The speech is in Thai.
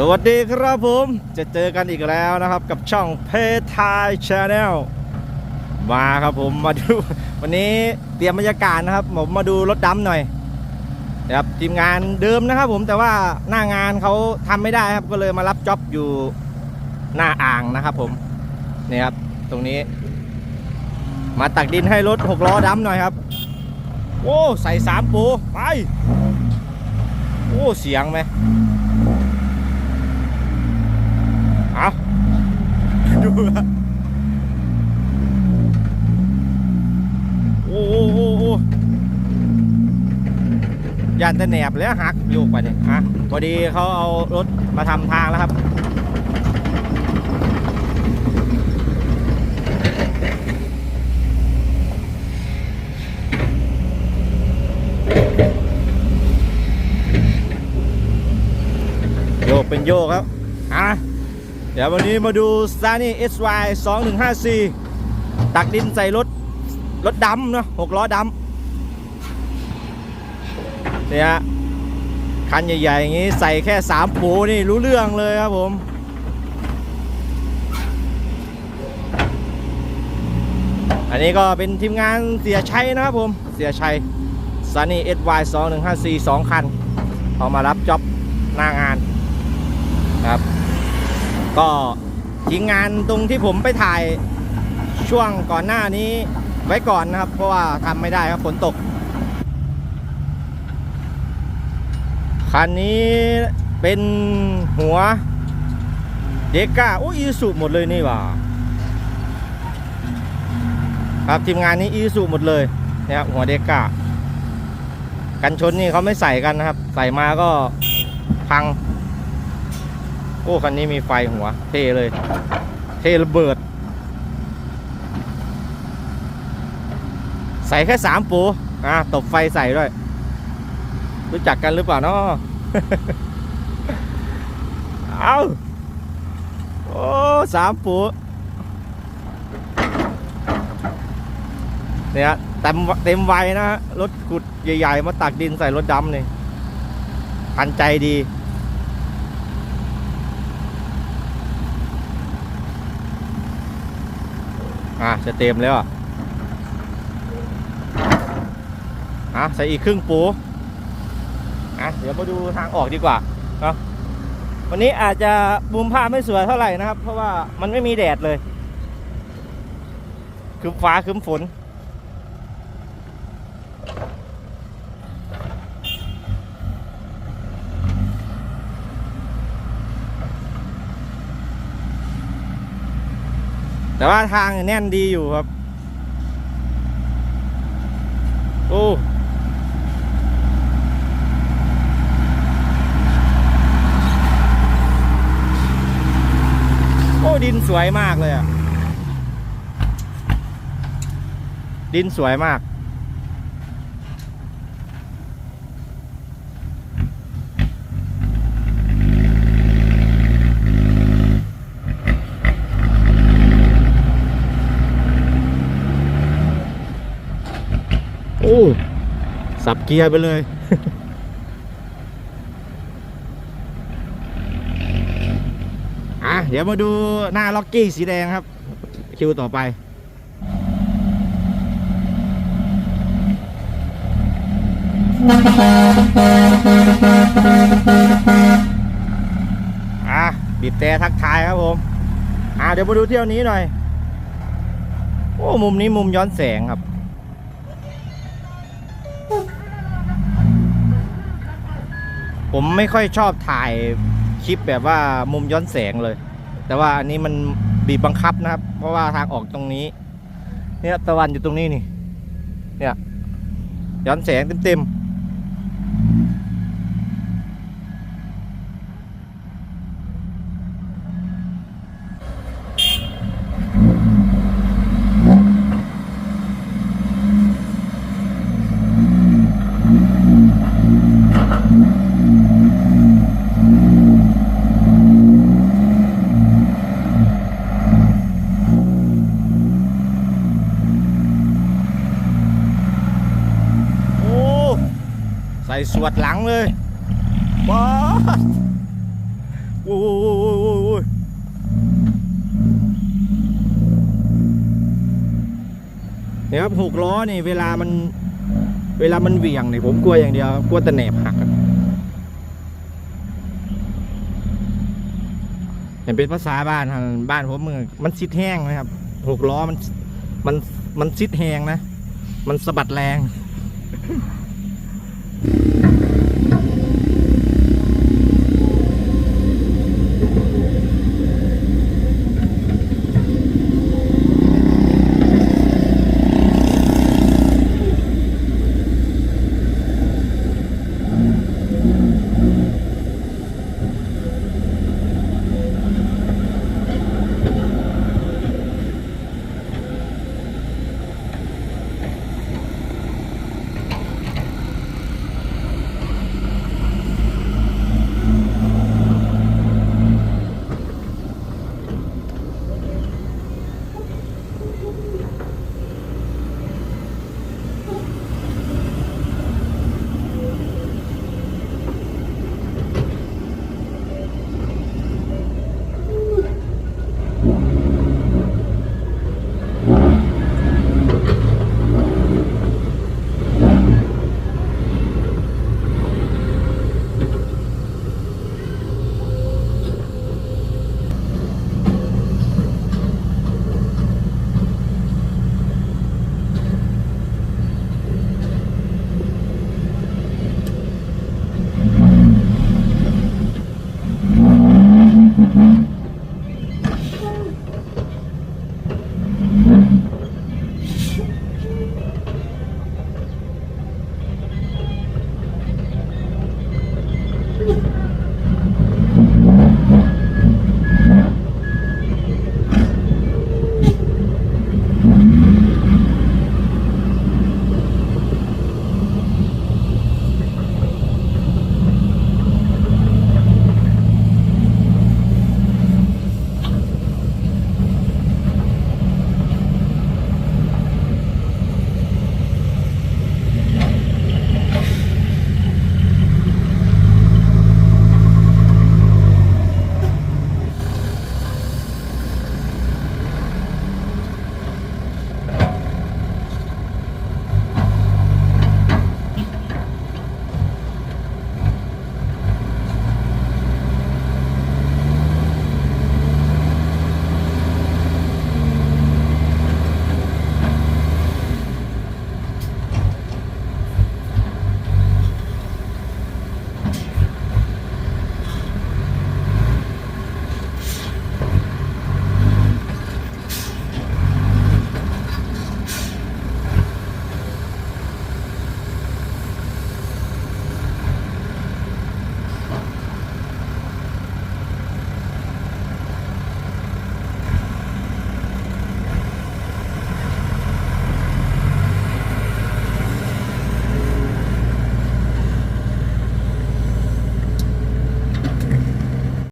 สวัสดีครับผม จะเจอกันอีกแล้วนะครับกับช่องเพทายชาแนลมาครับผมมาดู วันนี้เตรียมบรรยากาศนะครับ ผมมาดูรถดำหน่อยนะครับทีมงานเดิมนะครับผมแต่ว่าหน้างานเขาทำไม่ได้ครับก็เลยมารับจ็อบอยู่หน้าอ่างนะครับผมนี่ครับตรงนี้ มาตักดินให้รถหกล้อดำหน่อยครับโอ้ใส่สามปูไปโอ้เสียงไหม เอา ดูอะโอ้โอ้โอ้โอ้ยันแต่แหนบแล้วหักโยกไปเนี่ยอะพอดีเขาเอารถมาทำทางแล้วครับโยกเป็นโยกครับ อะ ดี๋ยววันนี้มาดู s a n y SY 2154ตักดินใส่รถ รถดำเนาะหกล้อดำเนี่ยคันใหญ่ๆ อย่างนี้ใส่แค่สามปูนี่รู้เรื่องเลยครับผม อันนี้ก็เป็นทีมงานเสียชัยนะครับผม เสียชัย s a n y SY 2154 2คัน เอามารับจ็อบหน้างานครับ ก็ทิ้งงานตรงที่ผมไปถ่ายช่วงก่อนหน้านี้ไว้ก่อนนะครับ เพราะว่าทำไม่ได้ครับฝนตก คันนี้เป็นหัวเดก้าโอ้อีสุหมดเลยนี่ว่าครับทีมงานนี้อีสุหมดเลยนะครับหัวเดก้ากันชนนี่เขาไม่ใส่กันนะครับ ใส่มาก็พัง อ้คันนี้มีไฟหัว เทเลย เทระเบิด ใส่แค่สามปูอะตบไฟใส่ด้วย รู้จักกันหรือเปล่าเนาะเอาโอ้สามปูเนี่ยเต็มเต็มไวนะฮะรถขุดใหญ่ ๆ มาตักดินใส่รถดำนี่ทันใจดี อะจะเต็มแล้วอะอะใส่อีกครึ่งปูอะเดี๋ยวมาดูทางออกดีกว่าเนาะวันนี้อาจจะบูมภาพไม่สวยเท่าไหร่นะครับ เพราะว่ามันไม่มีแดดเลย คืมฟ้าคืมฝน แต่ว่าทางแน่นดีอยู่ครับ โอ้โอ้ดินสวยมากเลยอะ ดินสวยมาก โอ้ สับเกียร์ไปเลย อะ เดี๋ยวมาดูหน้าล็อกกี้สีแดงครับ คิวต่อไปอะบีบแต่ทักทายครับผม อะเดี๋ยวมาดูเที่ยวนี้หน่อย โอ้ มุมนี้มุมย้อนแสงครับ ผมไม่ค่อยชอบถ่ายคลิปแบบว่ามุมย้อนแสงเลย แต่ว่าอันนี้มันบีบบังคับนะครับ เพราะว่าทางออกตรงนี้ เนี่ยตะวันอยู่ตรงนี้นี่ เนี่ยย้อนแสงเต็มๆ โอ้ ใส่สวดหลังเลยบอสโอ้ยโอ้ยโอ้ยเนี่ยครับหกล้อนี่เวลามันเวลามันเหวี่ยงเนี่ยผมกลัวอย่างเดียวกลัวต่แหนบหักเห็นเป็นภาษาบ้านบ้านผมมันมันซิดแห้งนะครับหกล้อมันมันมันซิดแห้งนะ มันสะบัดแรง Mm-hmm.